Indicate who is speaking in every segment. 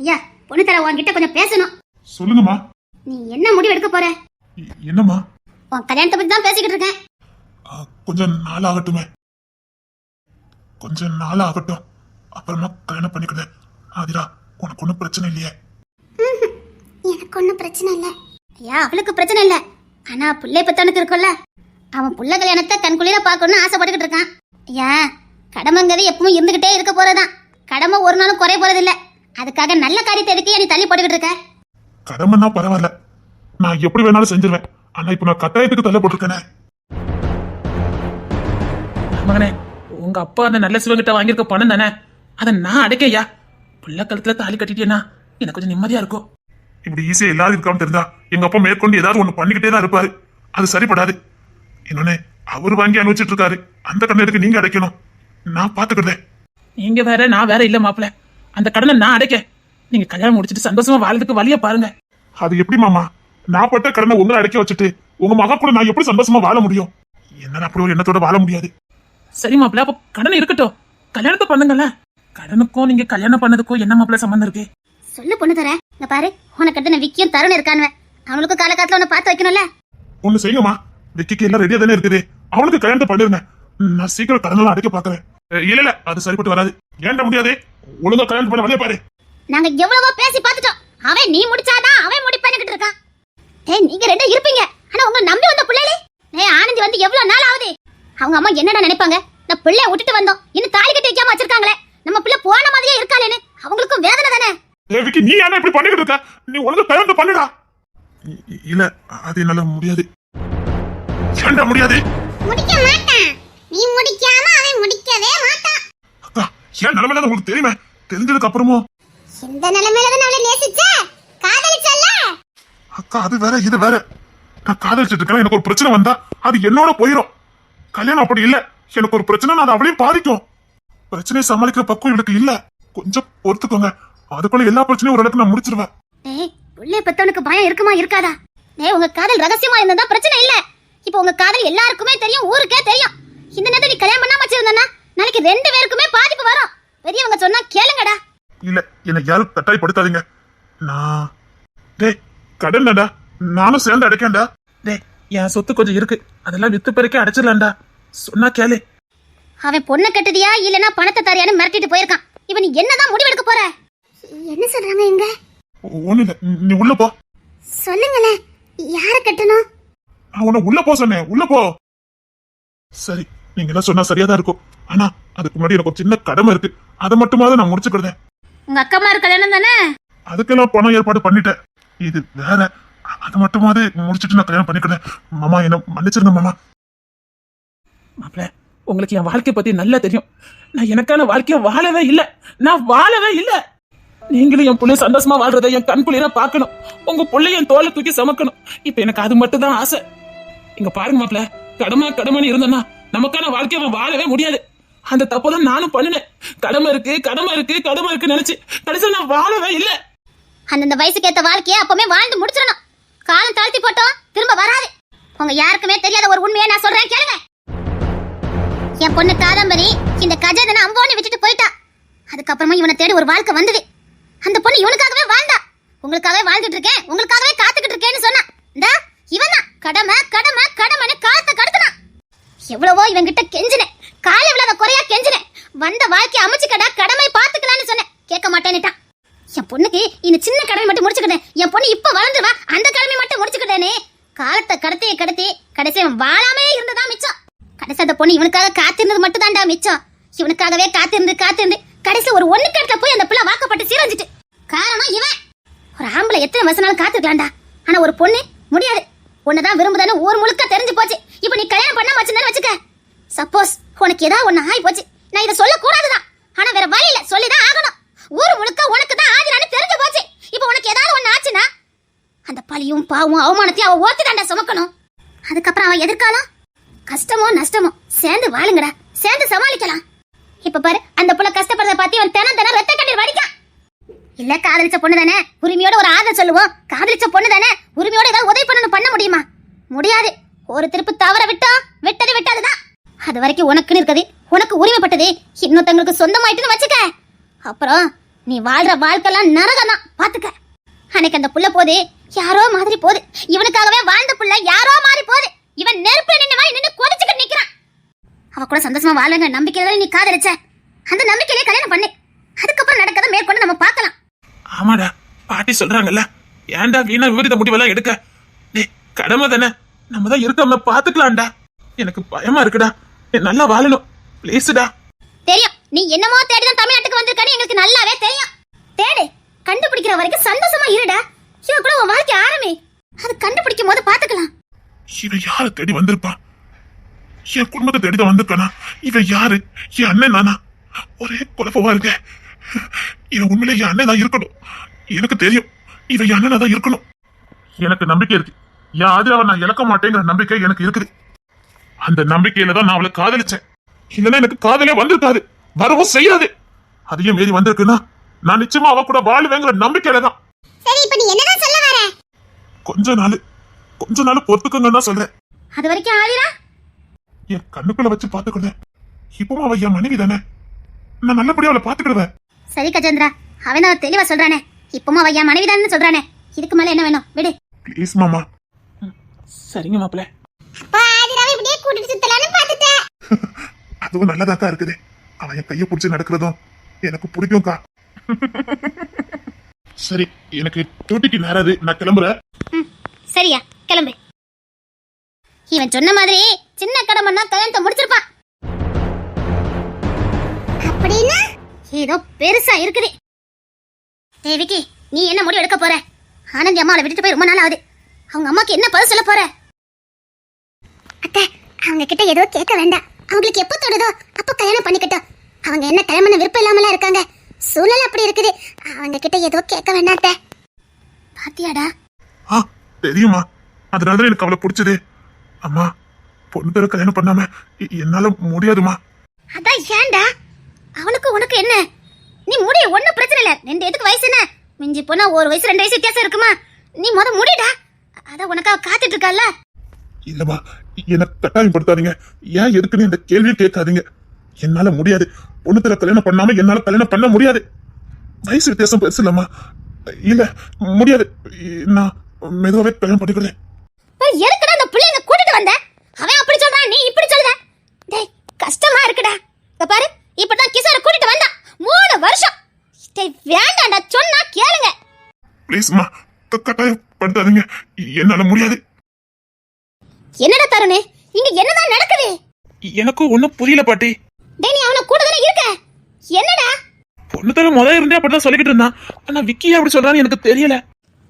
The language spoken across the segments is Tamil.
Speaker 1: ஐயா பொண்ணு தர உன்கிட்ட கொஞ்சம் பேசணும்.
Speaker 2: சொல்லுங்கம்மா.
Speaker 1: நீ என்ன முடிவு எடுக்க போற?
Speaker 2: என்னம்மா?
Speaker 1: உன் கல்யாணத்தை பத்தி தான் பேசிக்கிட்டு இருக்கேன்.
Speaker 2: கொஞ்சம் நாள் ஆகட்டுமே கொஞ்சம் நாள் ஆகட்டும் அப்புறமா கல்யாணம் பண்ணிக்கிறேன் ஆதிரா உனக்கு ஒன்றும் பிரச்சனை இல்லையே.
Speaker 1: எனக்கு ஒன்றும் பிரச்சனை இல்லை. ஐயா அவளுக்கு பிரச்சனை இல்லை. ஆனா பிள்ளை பத்தவனுக்கு இருக்கும்ல. அவன் புள்ள கல்யாணத்தை தன் குளிர பார்க்கணும்னு ஆசைப்பட்டுக்கிட்டு இருக்கான். ஐயா கடமைங்கிறது எப்பவும் இருந்துகிட்டே இருக்க போறதுதான். கடமை ஒரு நாளும் குறைய போறதில்ல. அதுக்காக நல்ல காரியத்தை எதுக்கு நீ தள்ளி போட்டுக்கிட்டு இருக்க?
Speaker 2: கடமைன்னா பரவாயில்ல. நான் எப்படி வேணாலும் செஞ்சிருவேன். ஆனா இப்ப நான் கட்டாயத்துக்கு தள்ள போட்டிருக்கேனே.
Speaker 3: மகனே உங்க அப்பா அந்த நல்ல சிவங்கிட்ட வாங்கியிருக்க பணம் தானே? அதை நான் அடைக்கையா? பிள்ளை கழுத்துல தாலி கட்டிட்டேன்னா எனக்கு கொஞ்சம் நிம்மதியா இருக்கும்.
Speaker 2: இப்படி ஈஸியா எல்லாரும் இருக்கான்னு தெரிஞ்சா எங்க அப்பா மேற்கொண்டு ஏதாவது ஒண்ணு பண்ணிக்கிட்டே தான் இருப்பாரு. அது சரிப்படாது. இன்னொன்னு அவர் வாங்கி அனுப்பிச்சிட்டு இருக்காரு. அந்த கண்ணை எதுக்கு நீங்க அடைக்கணும்? நான் பாத்துக்கிறேன்
Speaker 3: நீங்க வேற நான் வேற இல்ல மாப்பிள்ள. அந்த கடனை நான் அடைக்க நீங்க கல்யாணம் முடிச்சிட்டு சந்தோஷமா வாழ்றதுக்கு வழிய பாருங்க.
Speaker 2: அது எப்படி மாமா? நான் பட்ட கடனை உங்களை அடைக்க வச்சுட்டு உங்க மகா கூட நான் எப்படி சந்தோஷமா வாழ முடியும்? என்னால அப்படி ஒரு எண்ணத்தோட வாழ முடியாது?
Speaker 3: சரி மாப்பிள்ள அப்ப கடன் இருக்கட்டும். கல்யாணத்தை பண்ணுங்கல்ல. கடனுக்கும் நீங்க கல்யாணம் பண்ணதுக்கும் என்ன மாப்பிள்ள சம்பந்தம் இருக்கு?
Speaker 1: சொல்லு பொண்ணு தர. இங்க பாரு உனக்கு அடுத்து விக்கியும் தருண் இருக்கானுவன் அவனுக்கும் காலகாலத்துல உன்னை பார்த்து வைக்கணும்ல.
Speaker 2: ஒண்ணு செய்யுங்கம்மா. விக்கிக்கு எல்லாம் ரெடியா தானே இருக்குது. அவனுக்கு கல்யாணத்தை பண்ணிருங்க. நான் சீக்கிரம் கடனெல்லாம் அடைக்க பாக்குறேன் இல்ல இல்ல அது சரிப்பட்டு வராது. ஏன்டா முடியாது? ஒழுங்கா கல்யாணம் பண்ண வழியா பாரு.
Speaker 1: நாங்க எவ்வளவோ பேசி பார்த்துட்டோம். அவன் நீ முடிச்சாதான் அவன் முடிப்பேன்னுகிட்டு இருக்கான். டேய் நீங்க ரெண்டும் இருப்பீங்க. ஆனா உங்க நம்பி வந்த பிள்ளைகளே டேய் ஆனந்தி வந்து எவ்வளவு நாள் ஆகுது? அவங்க அம்மா என்னடா நினைப்பாங்க? நான் பிள்ளைய விட்டுட்டு வந்தோம். இன்னும் தாலி கட்டி வைக்காம வச்சிருக்காங்களே. நம்ம பிள்ளை போன மாதிரியே இருக்காளேன்னு அவங்களுக்கும் வேதனை தானே?
Speaker 2: ஏய் விக்கி நீ ஏன்னா இப்படி பண்ணிக்கிட்டு இருக்க? நீ ஒழுங்கா கல்யாணத்தை பண்ணுடா. இல்ல அது என்னால முடியாது. ஏன்டா முடியாது?
Speaker 1: முடிக்க மாட்டான். நீ முடிக்காம அவன் முடிக்கவே மாட்டான்.
Speaker 2: அக்கா ஏன் நிலைமையில உங்களுக்கு தெரியுமே? தெரிஞ்சதுக்கு அப்புறமும்
Speaker 1: இந்த நிலைமையில தான் அவளை நேசிச்ச? காதலிச்சல்ல?
Speaker 2: அக்கா அது வேற இது வேற. நான் காதலிச்சிட்டு இருக்கேன்? எனக்கு ஒரு பிரச்சனை வந்தா அது என்னோட போயிடும் கல்யாணம் அப்படி இல்ல. எனக்கு ஒரு பிரச்சனை நான் அவளையும் பாதிக்கும். பிரச்சனையை சமாளிக்கிற பக்கம் எனக்கு இல்ல. கொஞ்சம் பொறுத்துக்கோங்க. அதுக்குள்ள எல்லா பிரச்சனையும் ஒரு இடத்துல நான் முடிச்சிருவேன்.
Speaker 1: டேய் புள்ளைய பெத்தவனுக்கு பயம் இருக்குமா இருக்காதா? டேய் உங்க காதல் ரகசியமா இருந்தா பிரச்சனை இல்ல. இப்போ உங்க காதல் எல்லாருக்குமே தெரியும் ஊருக்கே தெரியும். இந்த நேரத்துல நீ கல்யாணம் பண்ணாம வச்சிருந்தனா நாளைக்கு ரெண்டு பேருக்குமே பாதிப்பு வரும். பெரியவங்க சொன்னா கேளுங்கடா.
Speaker 2: இல்ல என்னை யாரும் கட்டாயப்படுத்தாதீங்க. நான் டேய் கடன்டா நானும் சேர்ந்து அடைக்கேன்டா.
Speaker 3: டேய் என் சொத்து கொஞ்சம் இருக்கு. அதெல்லாம் வித்து பெருக்கே அடைச்சிடலாம்டா. சொன்னா கேளு.
Speaker 1: அவன் பொண்ணை கட்டுதியா இல்லனா பணத்தை தரியான்னு மிரட்டிட்டு போயிருக்கான். இப்ப நீ என்னதான் முடிவெடுக்க போற? என்ன சொல்றாங்க இங்க
Speaker 2: ஒண்ணு இல்ல நீ உள்ள போ.
Speaker 1: சொல்லுங்களேன் யார கட்டணும்?
Speaker 2: நான் உன்னை உள்ள போ சொன்னேன். உள்ள போ. சரி. நீங்க எல்லாம் சொன்னா சரியா தான் இருக்கும். ஆனா அதுக்கு முன்னாடி எனக்கு ஒரு சின்ன கடமை இருக்கு. அதை மட்டுமாவது நான் முடிச்சுக்கிறேன்
Speaker 1: உங்க அக்கா மாதிரி கல்யாணம் தானே?
Speaker 2: அதுக்கெல்லாம் பணம் ஏற்பாடு பண்ணிட்டேன். இது வேற. அது மட்டுமாவது முடிச்சிட்டு நான் கல்யாணம் பண்ணிக்கிறேன் மாமா என்ன மன்னிச்சிருங்க மாமா.
Speaker 3: மாப்பிள்ள உங்களுக்கு என் வாழ்க்கை பத்தி நல்லா தெரியும். நான் எனக்கான வாழ்க்கைய வாழவே இல்ல. நான் வாழவே இல்ல. நீங்களும் என் புள்ளைய சந்தோஷமா வாழ்றதை என் கண் குளிர பார்க்கணும். உங்க புள்ளைய என் தோலை தூக்கி சமக்கணும். இப்ப எனக்கு அது மட்டும் தான் ஆசை. இங்க பாருங்க மாப்பிள்ள கடமை கடமைன்னு இருந்தேன்னா நமக்கான வாழ்க்கைய அவன் வாழவே முடியாது. அந்த தப்பு தான் நானும் பண்ணினேன். கடமை இருக்கு கடமை இருக்கு கடமை இருக்கு நினைச்சு கடைசியில் நான் வாழவே இல்ல.
Speaker 1: அந்தந்த வயசுக்கு ஏத்த வாழ்க்கைய அப்பவுமே வாழ்ந்து முடிச்சிடணும். காலம் தாழ்த்தி போட்டோம் திரும்ப வராது. உங்க யாருக்குமே தெரியாத ஒரு உண்மையை நான் சொல்றேன் கேளுங்க. என் பொண்ணு காதம்பரி இந்த கஜதனை அம்போன்னு விட்டுட்டு போயிட்டா. அதுக்கப்புறமா இவனை தேடி ஒரு வாழ்க்கை வந்தது. அந்த பொண்ணு இவனுக்காகவே வாழ்ந்தா. உங்களுக்காகவே வாழ்ந்துட்டு இருக்கேன் உங்களுக்காகவே காத்துக்கிட்டு இருக்கேன்னு சொன்னா. இந்தா இவன் தான் கடமை கடமை கடமைன்னு காத்த கடத்த எவ்வளவோ இவன் கிட்ட கெஞ்சினேன். கால விழாத குறையா கெஞ்சினேன். வந்த வாழ்க்கை அமைச்சுக்கடா கடமை பாத்துக்கலாம்னு சொன்னேன். கேட்க மாட்டேன்னுட்டான். என் பொண்ணுக்கு இந்த சின்ன கடமை மட்டும் முடிச்சுக்கிட்டேன். என் பொண்ணு இப்ப வளர்ந்துருவா அந்த கடமை மட்டும் முடிச்சுக்கிட்டேனே. காலத்தை கடத்தி கடத்தி கடைசி அவன் வாழாமே இருந்ததா மிச்சம்? கடைசி அந்த பொண்ணு இவனுக்காக காத்திருந்தது மட்டும் தான்டா மிச்சம். இவனுக்காகவே காத்திருந்து காத்திருந்து கடைசி ஒரு ஒண்ணு கடத்துல போய் அந்த பிள்ளை வாக்கப்பட்டு சீரஞ்சிட்டு காரணம் இவன். ஒரு ஆம்பளை எத்தனை வருஷம் காத்துக்கலாம்டா ஆனா ஒரு பொண்ணு முடியாது. உன்னதான் விரும்புதான்னு ஊர் முழுக்க தெரிஞ்சு போச்சு. இப்போ நீ கல்யாணம் பண்ண வச்சிருந்தேன்னு வச்சுக்க. சப்போஸ் உனக்கு ஏதாவது ஒன்று ஆகி போச்சு. நான் இதை சொல்லக்கூடாதுதான். ஆனால் வேற வழி இல்லை. சொல்லி தான் ஆகணும். ஊர் முழுக்க உனக்கு தான் ஆகிறான்னு தெரிஞ்சு போச்சு. இப்போ உனக்கு ஏதாவது ஒன்று ஆச்சுன்னா அந்த பழியும் பாவும் அவமானத்தையும் அவன் ஓர்த்து தாண்டா சுமக்கணும். அதுக்கப்புறம் அவன் எதிர்காலம்? கஷ்டமோ நஷ்டமோ? சேர்ந்து வாழுங்கடா. சேர்ந்து சமாளிக்கலாம். இப்ப பாரு அந்த புள்ள கஷ்டப்படுறத பார்த்து அவன் தினம் தினம் ரத்த கண்ணீர் வடிக்கான் இல்ல காதலிச்ச பொண்ணு தானே? உரிமையோட ஒரு ஆதரவு சொல்லுவோம். காதலிச்ச பொண்ணு தானே? உரிமையோட ஏதாவது உதவி பண்ணணும் பண்ண முடியுமா? முடியாது. ஒரு திருப்பு தவற விட்டா விட்டது விட்டாதுதான். அது வரைக்கும் உனக்குன்னு இருக்குது. உனக்கு உரிமைப்பட்டது இன்னொருத்தங்களுக்கு சொந்தமாயிட்டுன்னு வச்சுக்க. அப்புறம் நீ வாழ்ற வாழ்க்கைலாம் நரகம் தான் பாத்துக்க. அன்னைக்கு அந்த புள்ள போது யாரோ மாதிரி போகுது இவனுக்காகவே வாழ்ந்த புள்ள யாரோ மாதிரி போகுது இவன் நெருப்புல நின்ன மாதிரி நின்று கொதிச்சுக்கிட்டு நிக்கிறான். அவ கூட சந்தோஷமா வாழுங்க நம்பிக்கையில நீ காதலிச்ச. அந்த நம்பிக்கையிலே கல்யாணம் பண்ணு. அதுக்கப்புறம் நடக்கதை மேற்கொண்டு நம்ம பார்க்கலாம்.
Speaker 3: ஆமாடா பாட்டி சொல்றாங்கல்ல. ஏன்டா வீணா விபரீத முடிவெல்லாம் எடுக்க? கடமை தானே. நம்ம தான் இருக்கோம்ல பாத்துக்கலாம்டா எனக்கு பயமா இருக்குடா. நல்லா வாழணும். ப்ளீஸ்டா
Speaker 1: தெரியும். நீ என்னமோ தேடிதான் தமிழ்நாட்டுக்கு வந்திருக்கன்னு எங்களுக்கு நல்லாவே தெரியும். தேடு. கண்டுபிடிக்கிற வரைக்கும் சந்தோஷமா இருடா. இவ கூட உன் வாழ்க்கை ஆரம்பி. அது கண்டுபிடிக்கும் போது பாத்துக்கலாம்
Speaker 2: இவன் யாரை தேடி வந்திருப்பான் என் குடும்பத்தை தேடி தான் வந்திருக்கானா? இவன் யாரு? என் அண்ணன் நானா? ஒரே குழப்பமா இருக்க. இவன் உண்மையிலே என் அண்ணன் தான் இருக்கணும். எனக்கு தெரியும். இவன் என் அண்ணனா தான் இருக்கணும். எனக்கு நம்பிக்கை இருக்கு. என் ஆதிராவை நான் இழக்க மாட்டேங்கிற நம்பிக்கை எனக்கு இருக்குது. அந்த நம்பிக்கையில தான் நான் அவளை காதலிச்சேன். இல்லைன்னா எனக்கு காதலே வந்திருக்காது. வரவும் செய்யாது. அதையும் மீறி வந்திருக்குன்னா நான் நிச்சயமா அவ கூட வாழுவேங்கிற நம்பிக்கையில தான்.
Speaker 1: சரி இப்ப நீ என்னதான் சொல்ல வர?
Speaker 2: கொஞ்ச நாள் கொஞ்ச நாள் பொறுத்துக்கங்கன்னு தான் சொல்றேன்.
Speaker 1: அது வரைக்கும் ஆதிரா?
Speaker 2: என் கண்ணுக்குள்ள வச்சு பாத்துக்கிட்டேன் இப்பவும் அவ என் மனைவி தானே. நான் நல்லபடியா அவளை பாத்துக்கிடுவேன்
Speaker 1: சரி கஜேந்திரா. அவன் தான் தெளிவா சொல்றானே. இப்பவும் அவ என் மனைவிதான் சொல்றானே. இதுக்கு மேல என்ன வேணும்? விடு.
Speaker 2: ப்ளீஸ் மாமா.
Speaker 3: சரிங்க மாப்பிள்ள
Speaker 2: அதுவும் நல்லதாக்கா இருக்குது. அவன் என் கையை பிடிச்சி நடக்கிறதும் எனக்கு பிடிக்கும்க்கா. சரி எனக்கு டியூட்டிக்கு நேராது. நான் கிளம்புறேன்.
Speaker 1: சரியா கிளம்பு. இவன் சொன்ன மாதிரி சின்ன கடமைன்னா கல்யாணத்தை முடிச்சிருப்பான். அப்படின்னா ஏதோ பெருசா இருக்குது. தேவிக்கு நீ என்ன முடிவு எடுக்க போற? ஆனந்தி அம்மாவை விட்டுட்டு போய் ரொம்ப நாள் ஆகுது. அவங்க அம்மாக்கு என்ன பதில் சொல்ல போற? அத்தை அவங்க கிட்ட ஏதோ கேட்க வேண்டாம். அவங்களுக்கு எப்போ தோணுதோ அப்போ கல்யாணம் பண்ணிக்கட்டும். அவங்க என்ன கல்யாணம் விருப்பம் இல்லாமல இருக்காங்க. சூழல் அப்படி இருக்குது. அவங்க கிட்ட ஏதோ கேட்க வேண்டாம் அத்தை. பாத்தியாடா?
Speaker 2: ஆ தெரியுமா அதனாலதான் எனக்கு அவளை பிடிச்சது. அம்மா பொண்ணு பேர கல்யாணம் பண்ணாம என்னால முடியாதுமா
Speaker 1: அதான் ஏன்டா? அவனுக்கு உனக்கு என்ன? நீ முடிய ஒண்ணும் பிரச்சனை இல்ல. ரெண்டு எதுக்கு வயசு என்ன? மிஞ்சி போனா ஒரு வயசு ரெண்டு வயசு வித்தியாசம் இருக்குமா? நீ முத முடிடா. அதான் உனக்காக காத்துட்டு இருக்கல்ல
Speaker 2: இல்லம்மா என்ன கட்டாயப்படுத்தாதீங்க. ஏன் எதுக்குன்னு இந்த கேள்வியை கேட்காதீங்க. என்னால முடியாது. பொண்ணு பேர கல்யாணம் பண்ணாம என்னால கல்யாணம் பண்ண முடியாது. வயசு வித்தியாசம் பெருசு இல்லம்மா. இல்ல முடியாது. நான் மெதுவாவே கல்யாணம் பண்ணிக்கிறேன்.
Speaker 1: எதுக்குடா அந்த பிள்ளைங்க கூட்டிட்டு வந்த? அவன் அப்படி சொல்றான் நீ இப்படி சொல்லுத? டேய் கஷ்டமா இருக்குடா. இத பாரு இப்பதான் கிஷோரை கூட்டிட்டு வந்தான். மூணு வருஷம். டேய் வேண்டாம்டா சொன்னா கேளுங்க.
Speaker 2: ப்ளீஸ்மா கட்டாயப்படுத்தாதீங்க. என்னால முடியாது.
Speaker 1: என்னடா தருணு? இங்க என்னதான் நடக்குது?
Speaker 3: எனக்கும் ஒன்றும் புரியல பாட்டி.
Speaker 1: டேய் நீ அவனை கூட தானே இருக்க? என்னடா?
Speaker 3: பொண்ணு தர முத இருந்தே அப்படிதான் சொல்லிக்கிட்டு இருந்தான். ஆனா விக்கி அப்படி சொல்றான்னு எனக்கு தெரியல.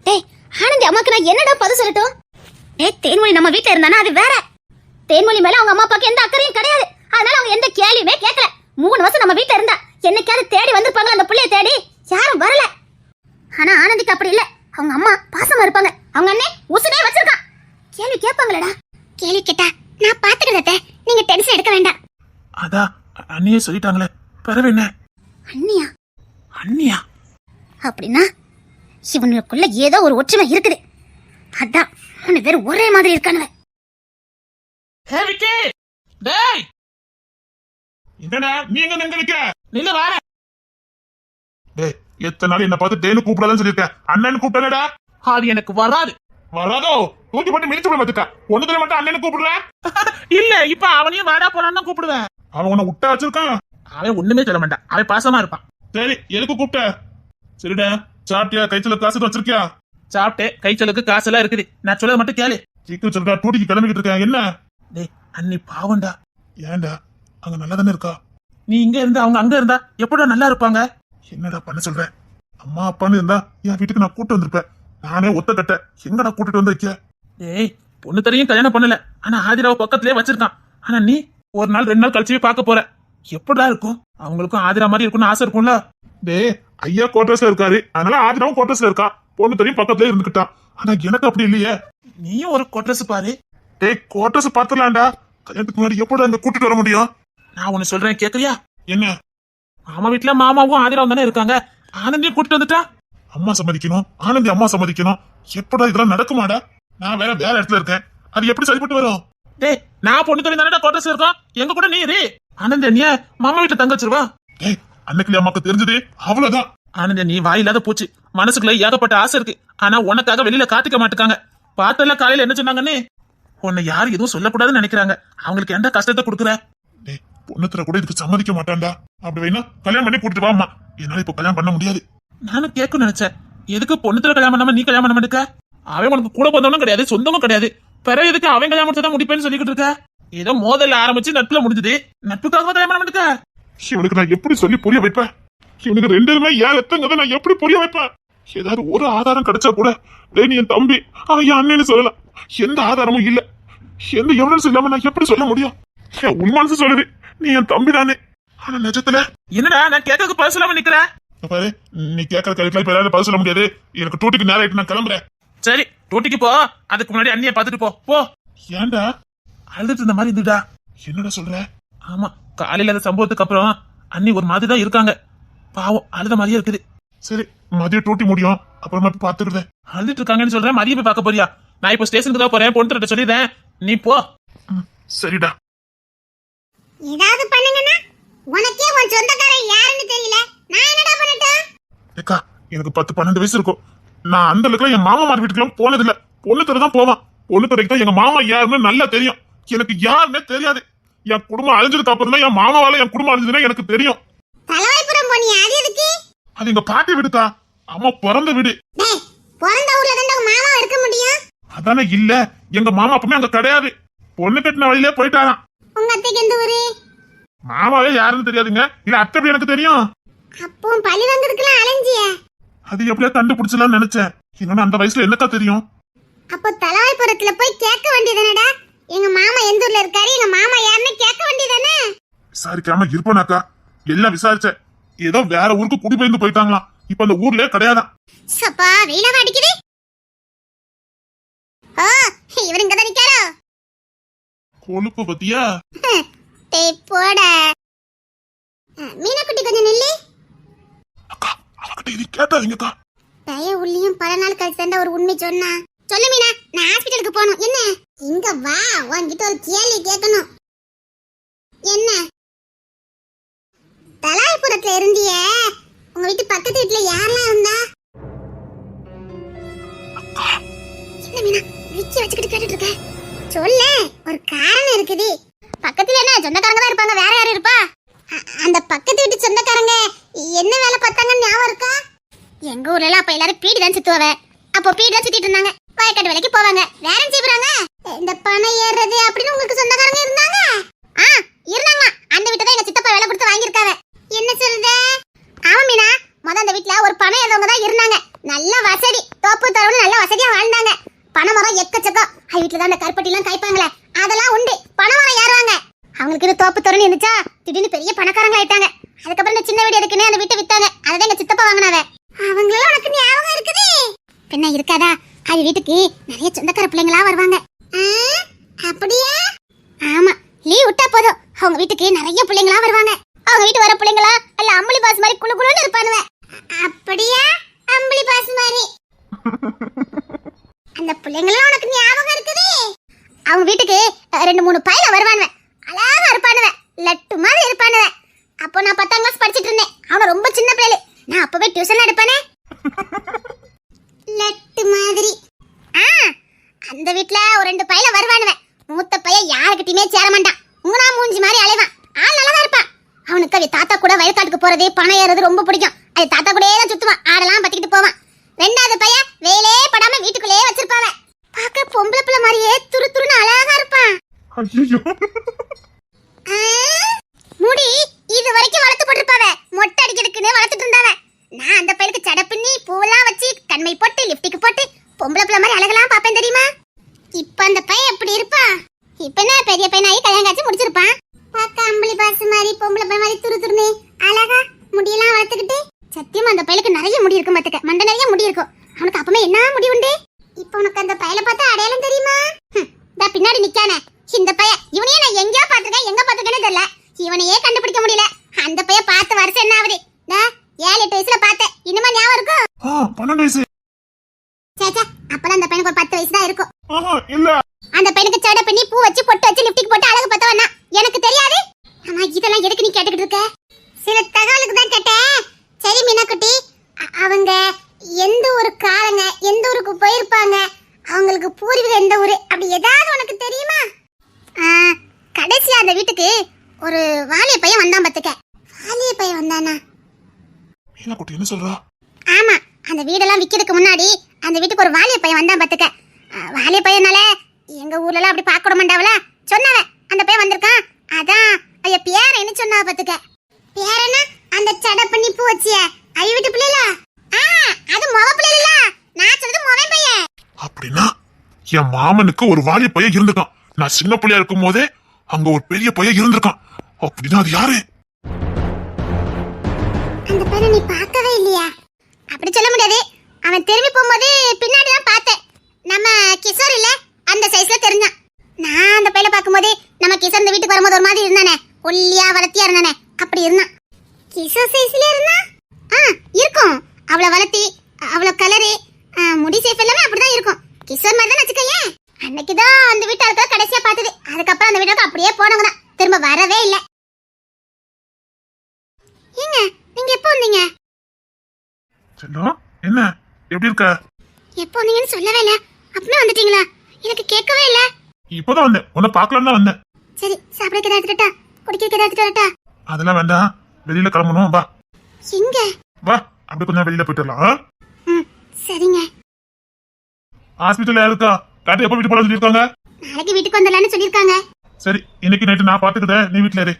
Speaker 1: டேய் ஆனந்தி அம்மாக்கு நான் என்னடா பதில் சொல்லட்டும்? டேய் தேன்மொழி நம்ம வீட்ல இருந்தானா? அது வேற. தேன்மொழி மேல அவங்க அம்மா அப்பாக்கு எந்த அக்கறையும் கிடையாது. அதனால அவங்க எந்த கேள்வியுமே கேட்கல மூணு வருஷம் நம்ம வீட்ல இருந்தா. என்னைக்காவது தேடி வந்திருப்பாங்களா அந்த புள்ளைய தேடி? யாரும் வரல. ஆனா ஆனந்திக்கு அப்படி இல்ல. அவங்க அம்மா பாசமா இருப்பாங்க. அவங்க அண்ணே உசுனே வச்சிருக்கான் கேள்வி கேட்பாங்களடா. கேள்வி கேட்டா நான் பாத்துக்கிறத நீங்க டென்ஷன் எடுக்க வேண்டாம்.
Speaker 3: அதான் அண்ணியே சொல்லிட்டாங்களே. பிறவு என்ன?
Speaker 1: அண்ணியா?
Speaker 3: அண்ணியா?
Speaker 1: அப்படின்னா இவனுக்குள்ள ஏதோ ஒரு ஒற்றுமை இருக்குது. அதான் மூணு பேர் ஒரே மாதிரி இருக்கானுவ
Speaker 2: என்னடா நீங்க எங்க நிக்க
Speaker 3: நில்லு வார.
Speaker 2: எத்தனை நாள் என்ன பார்த்து டேனு கூப்பிடாதன்னு சொல்லியிருக்கேன். அண்ணன் கூப்பிடலடா.
Speaker 3: அது எனக்கு வராது.
Speaker 2: வராதோ? தூக்கி போட்டு மிதிச்சு விட பாத்துக்க ஒண்ணு தடவை மட்டும் அண்ணனை கூப்பிடுற
Speaker 3: இல்ல இப்ப அவனையும் வாடா போறான்னு கூப்பிடுவேன்.
Speaker 2: அவன் உன்னை விட்டா வச்சிருக்கான்.
Speaker 3: அவன் ஒண்ணுமே சொல்ல மாட்டான். அவன் பாசமா இருப்பான்.
Speaker 2: சரி எதுக்கு கூப்பிட்ட? சரிடா சாப்பிட்டியா? கைத்துல காசு வச்சிருக்கியா?
Speaker 3: சாப்பிட்டு கைச்சலுக்கு காசு எல்லாம் இருக்குது. நான் சொல்றத மட்டும் கேளு.
Speaker 2: சீக்கிரம் சொல்றா டூட்டிக்கு கிளம்பிக்கிட்டு இருக்கேன். என்ன?
Speaker 3: டேய் அண்ணி பாவம்டா.
Speaker 2: ஏன்டா? அங்க நல்லா தானே இருக்கா?
Speaker 3: நீ இங்க இருந்தா அவங்க அங்க இருந்தா எப்படா நல்லா இருப்பாங்க?
Speaker 2: என்னடா பண்ண சொல்ற? அம்மா அப்பான்னு இருந்தா என் வீட்டுக்கு நான் கூட்டு வந்திருப்பேன். நானே ஒத்த கட்ட. எங்கடா கூட்டிட்டு வந்து வைக்க?
Speaker 3: டேய் பொண்ணு தரையும் கல்யாணம் பண்ணல. ஆனா ஆதிராவை பக்கத்திலே வச்சிருக்கான். ஆனா நீ ஒரு நாள் ரெண்டு நாள் கழிச்சு பார்க்க போற. எப்படா இருக்கும்? அவங்களுக்கும் ஆதிரா மாதிரி இருக்கும்னு ஆசை இருக்கும்ல?
Speaker 2: டேய் ஐயா கோட்ரஸ்ல இருக்காரு. அதனால ஆதிராவும் கோட்ரஸ்ல இருக்கா? பொண்ணு தெரியும் பக்கத்துல இருந்துக்கிட்டான் ஆனா எனக்கு அப்படி இல்லையே.
Speaker 3: நீயும் ஒரு கொட்ரஸ் பாரு.
Speaker 2: டேய் கோட்ரஸ் பாத்துலாம்டா கல்யாணத்துக்கு முன்னாடி எப்படி அங்க கூட்டிட்டு வர முடியும்?
Speaker 3: நான் ஒன்னு சொல்றேன் கேக்குறியா?
Speaker 2: என்ன?
Speaker 3: மாமா வீட்டுல மாமாவும் ஆதிராவும் தானே இருக்காங்க? ஆனந்தியும் கூட்டிட்டு வந்துட்டா?
Speaker 2: அம்மா சம்மதிக்கணும். ஆனந்தி அம்மா சம்மதிக்கணும். எப்படா இதெல்லாம் நடக்குமாடா? நான் வேற வேற இடத்துல இருக்கேன். அது எப்படி சரிப்பட்டு வரும்?
Speaker 3: டேய் நான் பொண்ணு தரையும் தானே கொட்ரஸ் இருக்கோம்? எங்க கூட நீ இரு. ஆனந்த் நீ மாமா வீட்டுல தங்க வச்சிருவா?
Speaker 2: டேய் அன்னைக்கு அம்மாக்கு தெரிஞ்சது அவ்வளவுதான்.
Speaker 3: ஆனந்த நீ வாயில்லாத போச்சு. மனசுக்குள்ள ஏகப்பட்ட ஆசை இருக்கு. ஆனா உனக்காக வெளியில காட்டிக்க மாட்டுக்காங்க. பார்த்தல காலையில என்ன சொன்னாங்கன்னு? உன்னை யாரும் எதுவும் சொல்லக்கூடாதுன்னு நினைக்கிறாங்க. அவங்களுக்கு எந்த கஷ்டத்தை கொடுக்குற?
Speaker 2: டேய் பொண்ணுத்துல கூட இதுக்கு சம்மதிக்க மாட்டான்டா. அப்படி வேணா கல்யாணம் பண்ணி கூட்டிட்டு வாமா என்னால இப்ப கல்யாணம் பண்ண முடியாது.
Speaker 3: நானும் கேட்க நினைச்சேன். எதுக்கு பொண்ணுத்துல கல்யாணம் பண்ணாம நீ கல்யாணம் பண்ண மாட்டேக்க அவன் உனக்கு கூட பிறந்தவனும் கிடையாது சொந்தமும் கிடையாது. பிறகு எதுக்கு அவன் கல்யாணம் முடிச்சதான் முடிப்பேன்னு சொல்லிக்கிட்டு இருக்க? ஏதோ மோதல்ல ஆரம்பிச்சு நட்புல முடிஞ்சது. நட்புக்காக கல்யாணம் மாட்டேக்க
Speaker 2: இவனுக்கு நான் எப்படி சொல்லி புரிய வைப்பேன்? இவனுக்கு ரெண்டுமே ஏன் எத்தங்கதை நான் எப்படி புரிய வைப்பேன்? ஏதாவது ஒரு ஆதாரம் கிடைச்சா கூட டேய் நீ என் தம்பி. அவன் என் அண்ணன்னு சொல்லலாம். எந்த ஆதாரமும் இல்ல. எந்த எவிடன்ஸ் இல்லாம நான் எப்படி சொல்ல முடியும்? உன் மனசு சொல்லுது. நீ என் தம்பி தானே ஆனா நிஜத்துல?
Speaker 3: என்னடா நான் கேட்க பதில் சொல்லாம நிக்கிறேன்?
Speaker 2: பாரு நீ கேட்கற கருத்துல இப்ப ஏதாவது பதில் சொல்ல முடியாது. எனக்கு டூட்டிக்கு நேரம் ஆயிட்டு நான் கிளம்புறேன்.
Speaker 3: சரி டூட்டிக்கு போ. அதுக்கு முன்னாடி அண்ணிய பாத்துட்டு போ. போ.
Speaker 2: ஏன்டா?
Speaker 3: அழுதுட்டு இருந்த மாதிரி இருந்துடா
Speaker 2: என்னடா சொல்ற?
Speaker 3: ஆமா காலையில அந்த சம்பவத்துக்கு அப்புறம் அண்ணி ஒரு மாதிரி தான் இருக்காங்க. பாவம் அழுத மாதிரியே இருக்குது.
Speaker 2: சரி மதியம் டூட்டி முடியும். அப்புறமா பாத்துக்கிறேன்
Speaker 3: அழுதுட்டு இருக்காங்கன்னு சொல்றேன் மதியம் போய் பார்க்க போறியா? நான் இப்போ ஸ்டேஷனுக்கு தான் போறேன் பொண்ணு சொல்லிடுறேன். நீ போ.
Speaker 2: சரிடா.
Speaker 4: ஏதாவது பண்ணுங்கன்னா உனக்கே உன் சொந்தக்காரன் யாருன்னு தெரியல. நான் என்னடா பண்ணட்டும்?
Speaker 2: ஏக்கா எனக்கு பத்து பன்னெண்டு வயசு இருக்கும். நான் அந்த அளவுக்கு என் மாமா மார் வீட்டுக்குலாம் போனது இல்ல பொண்ணு தான் போவான். பொண்ணு துறைக்கு தான் எங்க மாமா யாருன்னு நல்லா தெரியும். எனக்கு யாருன்னே தெரியாது. என் குடும்பம் அழிஞ்சதுக்கு அப்புறம் தான் என் மாமாவால என் குடும்பம் அழிஞ்சதுன்னா எனக்கு தெரியும்.
Speaker 4: தலைவாய்ப்புறம் போனியா அது எதுக்கு?
Speaker 2: அது எங்க பாட்டி வீடுக்கா. அம்மா பிறந்த வீடு.
Speaker 4: டேய் பிறந்த ஊர்ல தான் உங்க மாமா இருக்க முடியும்?
Speaker 2: அதானே இல்ல. எங்க மாமா அப்பமே அங்க கிடையாது. பொண்ணு கட்டின வழியிலே போயிட்டாராம்.
Speaker 4: உங்க அத்தைக்கு எந்த ஊரு?
Speaker 2: மாமாவே யாருன்னு தெரியாதுங்க. இல்ல அத்தை எப்படி எனக்கு தெரியும்?
Speaker 4: அப்போ பழி வாங்குறதுக்குலாம் அலைஞ்சிய.
Speaker 2: அது எப்படியா கண்டுபிடிச்சலாம்னு நினைச்சேன். இன்னொன்னு அந்த வயசுல என்னக்கா தெரியும்?
Speaker 4: அப்போ தலைவாய்ப்புறத்துல போய் கேட்க வேண்டியதானடா. எங்க மாமா எந்த ஊர்ல இருக்காரு? எங்க மாமா யாருன்னு கேட்க வேண்டியதானே
Speaker 2: விசாரிக்காம இருப்பனாக்கா. எல்லாம் விசாரிச்சேன். ஏதோ வேற ஊருக்கு குடிபெயர்ந்து போயிட்டாங்களாம். இப்ப அந்த ஊர்லயே கிடையாதான்.
Speaker 4: சப்பா வெயில அடிக்குது? ஓ இவர் இங்க தான் நிக்காரோ
Speaker 2: கொழுப்பு பத்தியா?
Speaker 4: டேய் போட. மீனாக்குட்டி கொஞ்சம் நில்லு.
Speaker 2: அக்கா அவகிட்ட இது கேட்டாதீங்கக்கா.
Speaker 4: தய உள்ளியும் பல நாள் கழிச்சு தாண்டா ஒரு உண்மை சொன்னா. சொல்லு மீனா நான் ஹாஸ்பிட்டலுக்கு போகணும். என்ன? இங்க வா உன்கிட்ட ஒரு கேள்வி கேட்கணும். என்ன? தலாய்புரத்துல இருந்தியே. உங்க வீட்டு பக்கத்து வீட்டுல யாரெல்லாம் இருந்தா? என்ன மீனா விக்கி வச்சுக்கிட்டு கேட்டுட்டு இருக்க? சொல்ல ஒரு காரணம் இருக்குது பக்கத்துல என்ன சொந்தக்காரங்க தான் இருப்பாங்க வேற யாரும் இருப்பா? அந்த பக்கத்து வீட்டு சொந்தக்காரங்க என்ன வேலை பார்த்தாங்கன்னு ஞாபகம் இருக்கா? எங்க ஊர்ல எல்லாம் அப்ப எல்லாரும் பீடி தான் சுத்துவாங்க. அப்போ பீடி தான் சுத்திட்டு இருந்தாங்க. வயக்காட்டு வேலைக்கு போவாங்க. வேற ばね。யாருக்கிட்டயுமே சேர மாட்டான். மூணா மூஞ்சி மாதிரி அலைவான். ஆள் நல்லா தான் இருப்பான். அவனுக்கு அவ தாத்தா கூட வயக்காட்டுக்கு போறது பணம் ஏறது ரொம்ப பிடிக்கும். அது தாத்தா கூடயே தான் சுத்துவான். ஆடெல்லாம் பத்திக்கிட்டு போவான். ரெண்டாவது பையன் வேலே படாம வீட்டுக்குள்ளேயே வச்சிருப்பாவ பார்க்க பொம்பளை பிள்ளை மாதிரியே துரு துருன்னு அழகா இருப்பான். முடி இது வரைக்கும் வளர்த்து போட்டிருப்பாவ. மொட்டை அடிக்கிறதுக்குன்னு வளர்த்துட்டு இருந்தாவ. நான் அந்த பையனுக்கு சடை பின்னி பூவெல்லாம் வச்சு கண்மை போட்டு லிப்டிக் போட்டு பொம்பளை பிள்ளை மாதிரி அழகெல்லாம் பார்ப்பேன் தெரியுமா? இப்ப அந்த பையன் எப்படி இருப்பான்? இப்பதான் பெரிய பையனாயி கல்யாணம் காட்சி முடிச்சிருப்பான் பார்க்க அம்பளி பாசு மாதிரி பொம்பளை பையன் மாதிரி துரு துருன்னு அழகா முடியெல்லாம் வளர்த்துக்கிட்டு சத்தியமா அந்த பையலுக்கு நிறைய முடி இருக்கும் பாத்துக்க மண்டை நிறைய முடி இருக்கும் அவனுக்கு அப்பமே என்ன முடி உண்டு இப்ப உனக்கு அந்த பையலை பார்த்தா அடையாளம் தெரியுமா ஹம், இதா பின்னாடி நிக்கானே இந்த பையன் இவனையே நான் எங்கேயோ பாத்துருக்கேன் எங்க பாத்துருக்கேன்னு தெரியல இவனையே கண்டுபிடிக்க முடியல அந்த பையன் பார்த்த வருஷம் என்ன ஆகுது டா, ஏழு எட்டு வயசுல பார்த்தேன் இன்னுமா ஞாபகம் இருக்கும்
Speaker 2: ஆ பன்னெண்டு வயசு
Speaker 4: சேச்சா அப்பதான் அந்த பையனுக்கு ஒரு பத்து வயசு தான் இருக்கும்
Speaker 2: ஆஹா இல்ல
Speaker 4: அந்த பையனுக்கு சடை பண்ணி பூ வச்சு பொட்டு வச்சு லிப்டிக் போட்டு அழகு பார்த்தவனா எனக்கு தெரியாது ஆமா இதெல்லாம் எதுக்கு நீ கேட்டுக்கிட்டு இருக்க சில தகவலுக்கு தான் கேட்டேன். சரி மீனாக்குட்டி அவங்க எந்த ஊரு காரங்க எந்த ஊருக்கு போயிருப்பாங்க அவங்களுக்கு பூர்வீகம் எந்த ஊரு அப்படி ஏதாவது உனக்கு தெரியுமா? கடைசியா அந்த வீட்டுக்கு ஒரு வாலிய பையன் வந்தான் பாத்துக்க வாலிய பையன் வந்தானா?
Speaker 2: மீனா குட்டி என்ன சொல்றா?
Speaker 4: ஆமா அந்த வீடெல்லாம் விக்கிறதுக்கு முன்னாடி அந்த வீட்டுக்கு ஒரு வாலிய பையன் வந்தான் பாத்துக்க அஹ், வாலிய பையனால எங்க ஊர்ல எல்லாம் அப்படி பார்க்க மாட்டாவல சொன்னவன் அந்த பையன் வந்திருக்கான். அதான் ஐய பேர் என்ன சொன்னா பேரனா அந்த சட பண்ணி பூ வச்சிய. ஐய வீட்டு பிள்ளைல? ஆ அது மொவ பிள்ளைல. நான் சொல்றது மொவன் பையன்.
Speaker 2: அப்படின்னா என் மாமனுக்கு ஒரு வாலிய பையன் இருந்திருக்கான். நான் சின்ன பிள்ளையா இருக்கும் போதே அங்க ஒரு பெரிய பையன் இருந்திருக்கான். அப்படின்னா அது யாரு?
Speaker 4: அந்த பையனை நீ பார்க்கவே இல்லையா? அப்படி சொல்ல முடியாது. அவன் திரும்பி போகும்போது பின்னாடி தான் பார்த்தேன். நம்ம கிஷோர் இல்ல அந்த சைஸ்ல தெரிஞ்சான். நான் அந்த பையனை பார்க்கும்போது நம்ம கிஷோர் இந்த வீட்டுக்கு வரும்போது ஒரு மாதிரி இருந்தானே. ஒல்லியா வளர்த்தியா இருந்தானே. அப்படி இருந்தான் கிஷோர் சைஸ்ல இருந்தா? ஆ இருக்கும். அவளை வளர்த்தி அவளை கலரு முடி சேஃப் எல்லாமே அப்படிதான் இருக்கும். கிஷோர் மாதிரி தான் வச்சுக்கோயே? அன்னைக்கு தான் அந்த வீட்டாளுக்கு கடைசியா பார்த்தது. அதுக்கப்புறம் அந்த வீட்டுக்கு அப்படியே போனவங்க தான் திரும்ப வரவே இல்லை. ஏங்க நீங்க எப்போ வந்தீங்க?
Speaker 2: செல்லம் என்ன? எப்படி இருக்க?
Speaker 4: எப்போ வந்தீங்கன்னு சொல்லவே இல்ல. அப்பவே வந்துட்டீங்களா? எனக்கு கேட்கவே இல்ல.
Speaker 2: இப்பதான் வந்தேன். உன்னை பார்க்கலாம் தான் வந்தேன்.
Speaker 4: சரி சாப்பிடக்கு ஏதாவது எடுத்துட்டா குடிக்கிறதுக்கு ஏதாவது எடுத்துட்டு
Speaker 2: அதெல்லாம் வேண்டாம். வெளியில கிளம்பணும். வா.
Speaker 4: எங்க?
Speaker 2: வா. அப்படி கொஞ்சம் வெளியில போயிட்டு வரலாம். ஆ?
Speaker 4: ம் சரிங்க.
Speaker 2: ஹாஸ்பிட்டல்ல இருக்கா காட்டு எப்போ வீட்டு போல சொல்லியிருக்காங்க?
Speaker 4: நாளைக்கு வீட்டுக்கு வந்துடலாம்னு சொல்லியிருக்காங்க.
Speaker 2: சரி இன்னைக்கு நைட்டு நான் பாத்துக்கிட்டேன் நீ வீட்டுல இரு.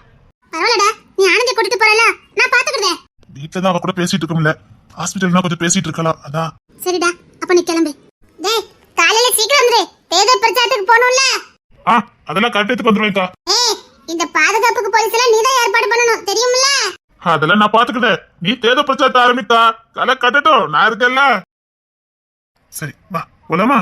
Speaker 4: பரவாயில்லடா நீ ஆனந்தி கூட்டிட்டு போறல நான் பாத்துக்கிட்டேன்
Speaker 2: வீட்டுல தான் அவ கூட பேசிட்டு இருக்கோம்ல. ஹாஸ்பிட்டல்னா கொஞ்சம் பேசிட்டு இருக்கலாம். அதான்.
Speaker 4: சரிடா அப்ப நீ கிளம்பு. டேய் காலையில சீக்கிரம் வந்துரு. தேர்தல் பிரச்சாரத்துக்கு போகணும்ல.
Speaker 2: ஆ அதெல்லாம் கட்டத்துக்கு வந்துருவேன்க்கா.
Speaker 4: ஏய் இந்த பாதுகாப்புக்கு போலீஸ் எல்லாம் நீ தான் ஏற்பாடு பண்ணணும். தெரியுமில்ல?
Speaker 2: அதெல்லாம் நான் பாத்துக்கிட்டேன் நீ தேத பிரச்சாரத்தை ஆரம்பித்தா. கலை கட்டட்டும். நான் இருக்கேன்ல. சரி வா. போலாமா?